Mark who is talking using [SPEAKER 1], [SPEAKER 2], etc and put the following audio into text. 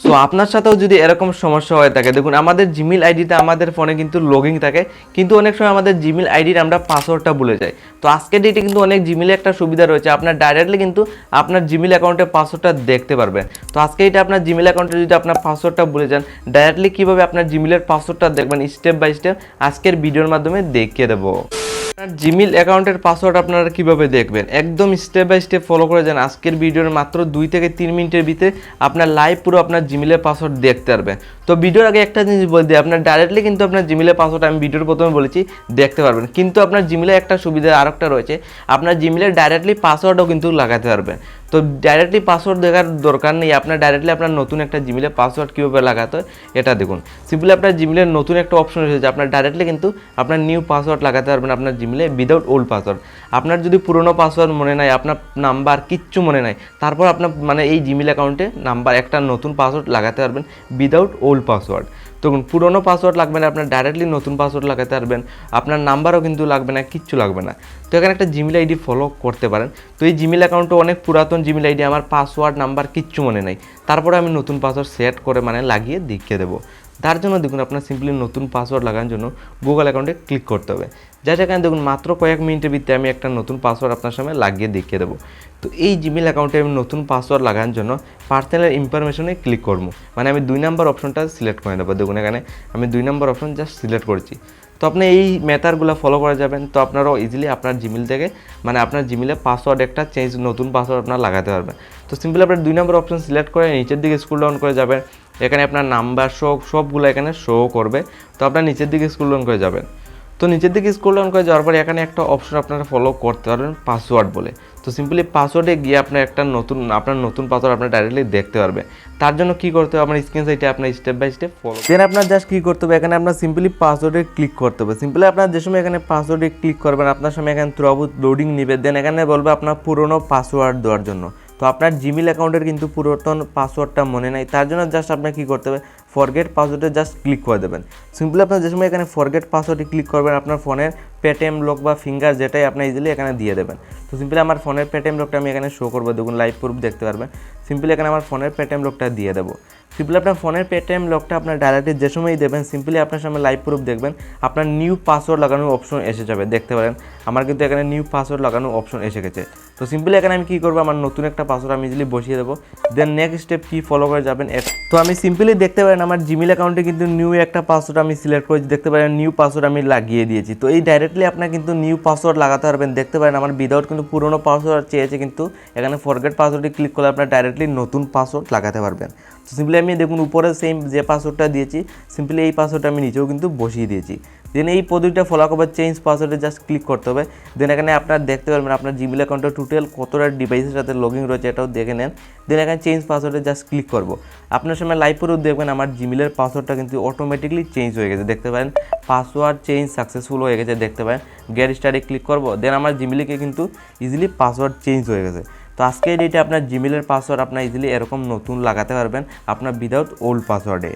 [SPEAKER 1] So আপনার সাথেও যদি এরকম সমস্যা হয়ে থাকে, দেখুন, আমাদের জিমেল আইডিতে আমাদের ফোনে কিন্তু লগিং থাকে, কিন্তু অনেক সময় আমাদের জিমেল আইডির আমরা পাসওয়ার্ডটা ভুলে যাই। তো আজকের ডেটে কিন্তু অনেক জিমেলে একটা সুবিধা রয়েছে, আপনার ডাইরেক্টলি কিন্তু আপনার জিমেল অ্যাকাউন্টের পাসওয়ার্ডটা দেখতে পারবেন। তো আজকে এটা আপনার জিমেল অ্যাকাউন্টে যদি আপনার পাসওয়ার্ডটা ভুলে যান ডাইরেক্টলি কীভাবে আপনার জিমেলের পাসওয়ার্ডটা দেখবেন স্টেপ বাই স্টেপ আজকের ভিডিওর মাধ্যমে দেখিয়ে দেবো। আপনার জিমেল অ্যাকাউন্টের পাসওয়ার্ড আপনারা কীভাবে দেখবেন? একদম স্টেপ বাই স্টেপ ফলো করে যান। আজকের ভিডিওর মাত্র দুই থেকে তিন মিনিটের ভিতরে আপনার লাইভ পুরো আপনার জিমেলের পাসওয়ার্ড দেখতে পারবেন। তো ভিডিওর আগে একটা জিনিস বলে দিই, আপনার ডাইরেক্টলি কিন্তু আপনার জিমেলের পাসওয়ার্ড আমি ভিডিওর প্রথমে বলেছি, দেখতে পারবেন। কিন্তু আপনার জিমেলে একটা সুবিধা আরেকটা রয়েছে, আপনার জিমেলে ডাইরেক্টলি পাসওয়ার্ডও কিন্তু লাগাতে পারবেন। তো ডাইরেক্টলি পাসওয়ার্ড দেখার দরকার নেই। আপনার ডাইরেক্টলি আপনার নতুন একটা জিমেলের পাসওয়ার্ড কীভাবে লাগাতে হয়, এটা দেখুন। সিম্পলি আপনার জিমেলের নতুন একটা অপশন এসেছে আপনার ডাইরেক্টলি কিন্তু আপনার নিউ পাসওয়ার্ড লাগাতে পারবেন আপনার জিমেলে উইদাউট ওল্ড পাসওয়ার্ড আপনার যদি পুরনো পাসওয়ার্ড মনে নাই, আপনার নাম্বার কিচ্ছু মনে নাই, তারপর আপনার মানে এই জিমেল অ্যাকাউন্টে নাম্বার একটা নতুন পাসওয়ার্ড লাগাতে পারবেন উইদাউট ওল্ড পাসওয়ার্ড তখন পুরনো পাসওয়ার্ড লাগবে না, আপনার ডাইরেক্টলি নতুন পাসওয়ার্ড লাগাতে পারবেন, আপনার নাম্বারও কিন্তু লাগবে না, কিচ্ছু লাগবে না। তো এখানে একটা জিমেল আইডি ফলো করতে পারেন। তো এই জিমেল অ্যাকাউন্টে অনেক পুরাতন জিমেল আইডি আমার পাসওয়ার্ড নাম্বার কিচ্ছু মনে নাই। তারপরে আমি নতুন পাসওয়ার্ড সেট করে মানে লাগিয়ে দেখিয়ে দেবো। তার জন্য দেখুন আপনার সিম্পলি নতুন পাসওয়ার্ড লাগানোর জন্য গুগল অ্যাকাউন্টে ক্লিক করতে হবে। যা যেখানে দেখুন মাত্র কয়েক মিনিটের ভিতরে আমি একটা নতুন পাসওয়ার্ড আপনার সামনে লাগিয়ে দেখিয়ে দেবো। তো এই জিমেল অ্যাকাউন্টে আমি নতুন পাসওয়ার্ড লাগানোর জন্য পার্সোনাল ইনফরমেশনে ক্লিক করব। মানে আমি দুই নম্বর অপশনটা সিলেক্ট করে নেব। দেখুন এখানে আমি দুই নম্বর অপশন জাস্ট সিলেক্ট করছি। তো আপনি এই মেথাডগুলো ফলো করে যাবেন। তো আপনারাও ইজিলি আপনার জিমেল থেকে মানে আপনার জিমেলে পাসওয়ার্ড একটা চেঞ্জ নতুন পাসওয়ার্ড আপনার লাগাতে পারবেন। তো সিম্পলি আপনার দুই নম্বর অপশন সিলেক্ট করে নিচের দিকে স্কুল ডাউন করে যাবেন। এখানে আপনার নাম্বার শো সবগুলো এখানে শো করবে। তো আপনার নিচের দিকে স্কুল ডাউন করে যাবেন। তো নিচের দিকে স্কুল ডাউন করে যাওয়ার পরে এখানে একটা অপশন আপনারা ফলো করতে পারবেন পাসওয়ার্ড বলে। তো সিম্পলি পাসওয়ার্ডে গিয়ে আপনার একটা নতুন, আপনার নতুন পাসওয়ার্ড আপনার ডাইরেক্টলি দেখতে পারবে। তার জন্য কি করতে হবে? আপনার স্ক্রিন সাইটে আপনার step by step follow then আপনার জাস্ট কী করতে হবে? এখানে আপনার সিম্পলি পাসওয়ার্ডে ক্লিক করতে হবে। সিম্পলি আপনার যে সময় এখানে পাসওয়ার্ডে ক্লিক করবেন, আপনার সময় এখানে থ্রুআউট লোডিং নেবে। দেন এখানে বলবে আপনার পুরনো পাসওয়ার্ড দেওয়ার জন্য। তো আপনার জিমেল অ্যাকাউন্টের কিন্তু পুরাতন পাসওয়ার্ডটা মনে নাই, তার জন্য জাস্ট আপনার কী করতে হবে ফরগেট পাসওয়ার্ডে জাস্ট ক্লিক করে দেবেন। সিম্পলি আপনার যে সময় এখানে ফরগেট পাসওয়ার্ডে ক্লিক করবেন, আপনার ফোনের পেটিএম লক বা ফিঙ্গার যেটাই আপনি ইজিলি এখানে দিয়ে দেবেন। তো সিম্পলি আমার ফোনের পেটিএম লকটা আমি এখানে শো করব, দেখুন লাইভ প্রুফ দেখতে পারবেন। সিম্পলি এখানে আমার ফোনের পেটিএম লকটা দিয়ে দেবো। সিম্পলি আপনার ফোনের পেটিএম লকটা আপনার ডাইরেক্টলি যে সময়ই দেবেন সিম্পলি আপনার সামনে লাইভ প্রুফ দেখবেন, আপনার নিউ পাসওয়ার্ড লাগানোর অপশন এসে যাবে, দেখতে পারেন। আমার কিন্তু এখানে নিউ পাসওয়ার্ড লাগানোর অপশন এসে গেছে। তো সিম্পলি এখানে আমি কী করব? আমার নতুন একটা পাসওয়ার্ড আমি ইজিলি বসিয়ে দেবো। দেন নেক্সট স্টেপ কী ফলো করে যাবেন? তো আমি সিম্পলি দেখতে পারেন, আমার জিমেল অ্যাকাউন্টে কিন্তু নিউ একটা পাসওয়ার্ড আমি সিলেক্ট করেছি। দেখতে পারেন নিউ পাসওয়ার্ড আমি লাগিয়ে দিয়েছি। তো এই ডাইরেক্টলি আপনার কিন্তু নিউ পাসওয়ার্ড লাগাতে পারবেন। দেখতে পারেন, আমার উইদাউট কিন্তু পুরোনো পাসওয়ার্ড চেয়েছে কিন্তু এখানে ফরগেট পাসওয়ার্ডে ক্লিক করলে আপনার ডাইরেক্টলি নতুন পাসওয়ার্ড লাগাতে পারবেন। তো সিম্পলি আমি দেখুন, উপরে সেম যে পাসওয়ার্ডটা দিয়েছি সিম্পলি এই পাসওয়ার্ডটা আমি নিচেও কিন্তু বসিয়ে দিয়েছি। দেন এই পদ্ধতিটা ফলো করবে চেঞ্জ পাসওয়ার্ডে জাস্ট ক্লিক করতে হবে। দেন এখানে আপনার দেখতে পারবেন আপনার জিমেল অ্যাকাউন্টে টোটাল কতটা ডিভাইসের সাথে লগ রয়েছে এটাও দেখে নেন। দেন এখানে চেঞ্জ পাসওয়ার্ডে জাস্ট ক্লিক করব। আপনার সময় লাইভ করেও দেখবেন আমার জিমেলের পাসওয়ার্ডটা কিন্তু অটোমেটিকলি চেঞ্জ হয়ে গেছে, দেখতে পারেন। পাসওয়ার্ড চেঞ্জ সাকসেসফুল হয়ে গেছে, দেখতে পারেন। গেট স্টারে ক্লিক করব। দেন আমার জিমেলকে কিন্তু ইজিলি পাসওয়ার্ড চেঞ্জ হয়ে গেছে। তো আজকে ডেটে আপনার জিমেলের পাসওয়ার্ড আপনার ইজিলি এরকম নতুন লাগাতে পারবেন, আপনার উইদাউট ওল্ড পাসওয়ার্ডে